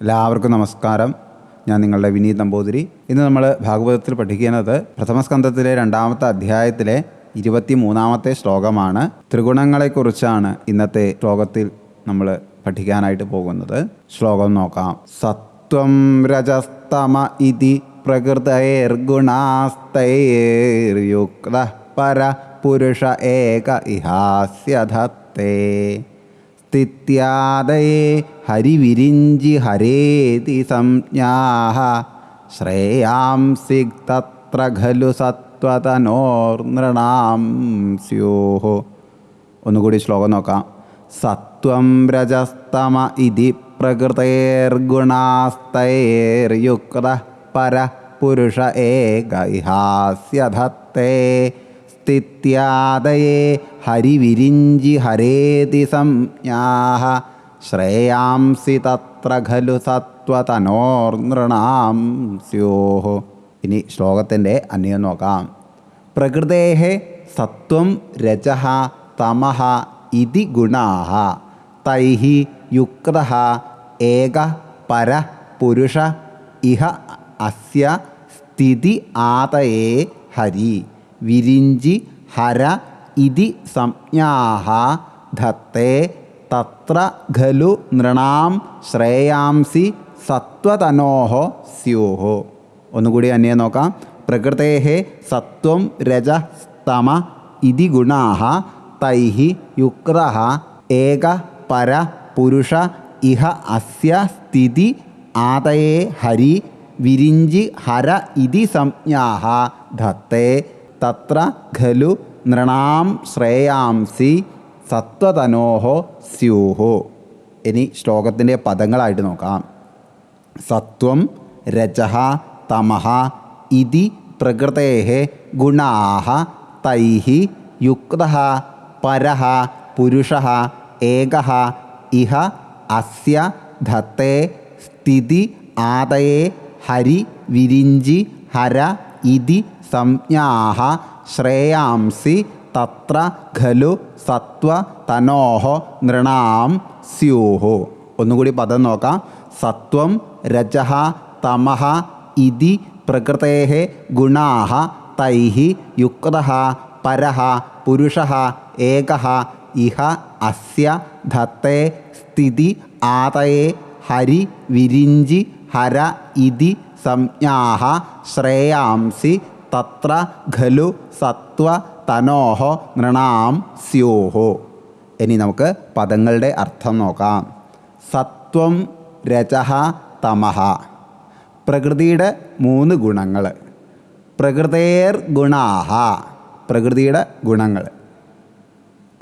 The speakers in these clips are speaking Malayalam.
എല്ലാവർക്കും നമസ്കാരം. ഞാൻ നിങ്ങളുടെ വിനീത് നമ്പൂതിരി. ഇന്ന് നമ്മൾ ഭാഗവതത്തിൽ പഠിക്കുന്നത് പ്രഥമസ്കന്ധത്തിലെ രണ്ടാമത്തെ അധ്യായത്തിലെ ഇരുപത്തി മൂന്നാമത്തെ ശ്ലോകമാണ്. ത്രിഗുണങ്ങളെക്കുറിച്ചാണ് ഇന്നത്തെ ശ്ലോകത്തിൽ നമ്മൾ പഠിക്കാനായിട്ട് പോകുന്നത്. ശ്ലോകം നോക്കാം. സത്വം രജസ്തമ ഇതി പ്രകൃതൈർഗുണാസ്തൈർയുക്ത പര പുരുഷ ഏക ഇഹാസ്യധത്തെ. സ്ഥിത്യാദയേ ഹരിവിരിഞ്ചി ഹരേതി സംജ്ഞാഃ ശ്രേയാംസി തത്ര ഖലു സത്വതനോർനൃണാം സ്യോः ഒന്നുകൂടി ശ്ലോകം നോക്കാം. സത്വം രജസ്തമ ഇതി പ്രകൃതേർഗുണാസ്തൈർയുക്ത പര പുരുഷ ഏക ഇഹാസ്യധത്തെ. സ്ഥിത്യാദയേ ഹരിവിരിഞ്ചി ഹരേതി സംജ്ഞാഹ. ശ്രേയാംസി തത്ര ഖലു സത്വതനോർനൃണാം സ്യോः ഇനി ശ്ലോകത്തിന്റെ അന്യം നോക്കാം. പ്രകൃതേः സത്വം രജഃ തമഃ ഇതി ഗുണാഹ. തൈः യുക്ത ഏക പര പുരുഷ ഇഹ അസ്യ സ്ഥിതി ആതയേ ഹരി. വിരിഞ്ചി ഹര ഇതി സംജ്ഞാഹ ധത്തെ തത്ര ഖലു നൃണാം ശ്രേയാംസി സത്വതനോഹോ സ്യൂഹോ. ഒന്നുകൂടി അന്യം നോക്കാം. പ്രകൃതേ സത്വം രജ സ്തമ ഇതി ഗുണാഹ തൈഹി യുക്രഹ ഏക പര പുരുഷ ഇഹ അസ്യ സ്ഥിതി ആതയേ ഹരി വിരിഞ്ചി ഹര ഇതി സംജ്ഞാഹ ധത്തെ തത്ര ഖലു നൃണാം ശ്രേയാംസി സത്വതനോഹോ സ്യൂഹോ. ഇനി ശ്ലോകത്തിന്റെ പദങ്ങളായിട്ട് നോക്കാം. സത്വം രജഹ തമഹ ഇതി പ്രകൃതേ ഗുണാഹ തൈഹി യുക്ത പരഹ പുരുഷ ഏക ഇഹ അസ്യ ധത്തെ സ്ഥിതി ആദയേ ഹരി വിരിഞ്ചി ഹര ഇതി സംജ്ഞാഹ ശ്രേയാംസി തത്ര ഖലു സത്വ തനോഹോ നൃണാം സ്യൂഹോ. ഒന്നുകൂടി പദം നോക്കാം. സത്വം രജ തമഹ ഇതി പ്രകൃതേ ഗുണാ തൈഹി യുക്ത പര പുരുഷ ഏക ഇഹ അസ്യ ധത്തെ സ്ഥിതി ആതയെ ഹരി വിരിഞ്ചി ഹര ഇതി സംജ്ഞാഹ ശ്രേയാംസി തത്ര ഖലു സത്വ തനോഹോ നൃണാം സ്യോഹോ. ഇനി നമുക്ക് പദങ്ങളുടെ അർത്ഥം നോക്കാം. സത്വം രജഹ തമഹ പ്രകൃതിയുടെ മൂന്ന് ഗുണങ്ങൾ. പ്രകൃതേർ ഗുണാഹ. പ്രകൃതിയുടെ ഗുണങ്ങൾ.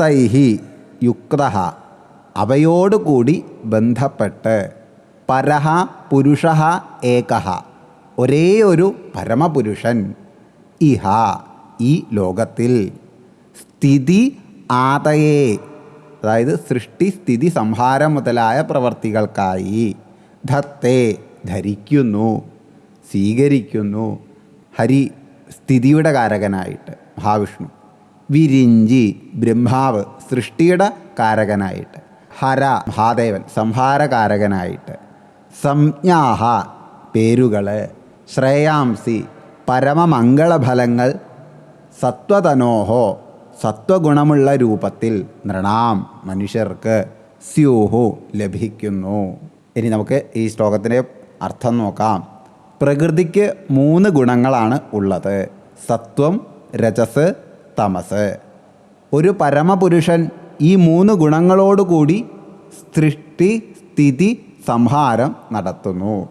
തൈഹി യുക്ത. അവയോടുകൂടി ബന്ധപ്പെട്ട്. പരഹ പുരുഷ ഏകഹ. ഒരേ ഒരു പരമപുരുഷൻ. ഇഹ ഈ ലോകത്തിൽ. സ്ഥിതി ആതയേ അതായത് സൃഷ്ടി സ്ഥിതി സംഹാരം മുതലായ പ്രവർത്തികൾക്കായി ധത്തെ ധരിക്കുന്നു സ്വീകരിക്കുന്നു. ഹരി സ്ഥിതിയുടെ കാരകനായിട്ട് മഹാവിഷ്ണു. വിരിഞ്ചി ബ്രഹ്മാവ് സൃഷ്ടിയുടെ കാരകനായിട്ട്. ഹര മഹാദേവൻ സംഹാരകാരകനായിട്ട്. സംജ്ഞാഹ പേരുകൾ ശ്രേയാംസി പരമമംഗളഫലങ്ങൾ സത്വതനോഹോ സത്വഗുണമുള്ള രൂപത്തിൽ നൃണാം മനുഷ്യർക്ക് സ്യൂഹു ലഭിക്കുന്നു. ഇനി നമുക്ക് ഈ ശ്ലോകത്തിന്റെ അർത്ഥം നോക്കാം. പ്രകൃതിക്ക് മൂന്ന് ഗുണങ്ങളാണ് ഉള്ളത്. സത്വം രജസ് തമസ്. ഒരു പരമപുരുഷൻ ഈ മൂന്ന് ഗുണങ്ങളോടുകൂടി സൃഷ്ടി സ്ഥിതി സംഹാരം നടത്തുന്നു.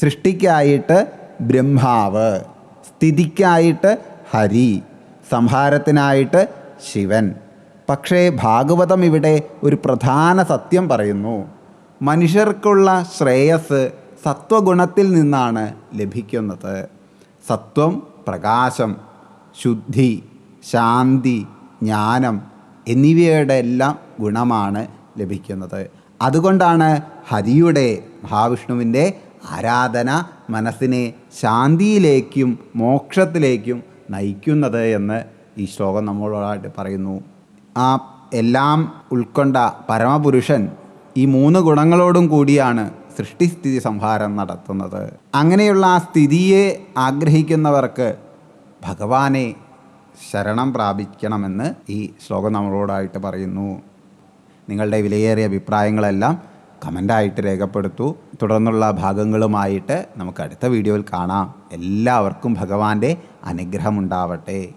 സൃഷ്ടിക്കായിട്ട് ബ്രഹ്മാവ് സ്ഥിതിക്കായിട്ട് ഹരി സംഹാരത്തിനായിട്ട് ശിവൻ. പക്ഷേ ഭാഗവതം ഇവിടെ ഒരു പ്രധാന സത്യം പറയുന്നു. മനുഷ്യർക്കുള്ള ശ്രേയസ് സത്വഗുണത്തിൽ നിന്നാണ് ലഭിക്കുന്നത്. സത്വം പ്രകാശം ശുദ്ധി ശാന്തി ജ്ഞാനം എന്നിവയുടെ എല്ലാം ഗുണമാണ് ലഭിക്കുന്നത്. അതുകൊണ്ടാണ് ഹരിയുടെ മഹാവിഷ്ണുവിന്റെ ആരാധന മനസ്സിനെ ശാന്തിയിലേക്കും മോക്ഷത്തിലേക്കും നയിക്കുന്നത് എന്ന് ഈ ശ്ലോകം നമ്മളോടായിട്ട് പറയുന്നു. ആ എല്ലാം ഉൾക്കൊണ്ട പരമപുരുഷൻ ഈ മൂന്ന് ഗുണങ്ങളോടും കൂടിയാണ് സൃഷ്ടിസ്ഥിതി സംഹാരം നടത്തുന്നത്. അങ്ങനെയുള്ള ആ സ്ഥിതിയെ ആഗ്രഹിക്കുന്നവർക്ക് ഭഗവാനെ ശരണം പ്രാപിക്കണമെന്ന് ഈ ശ്ലോകം നമ്മളോടായിട്ട് പറയുന്നു. നിങ്ങളുടെ വിലയേറിയ അഭിപ്രായങ്ങളെല്ലാം കമന്റായിട്ട് രേഖപ്പെടുത്തൂ. തുടർന്നുള്ള ഭാഗങ്ങളുമായിട്ട് നമുക്ക് അടുത്ത വീഡിയോയിൽ കാണാം. എല്ലാവർക്കും ഭഗവാന്റെ അനുഗ്രഹമുണ്ടാവട്ടെ.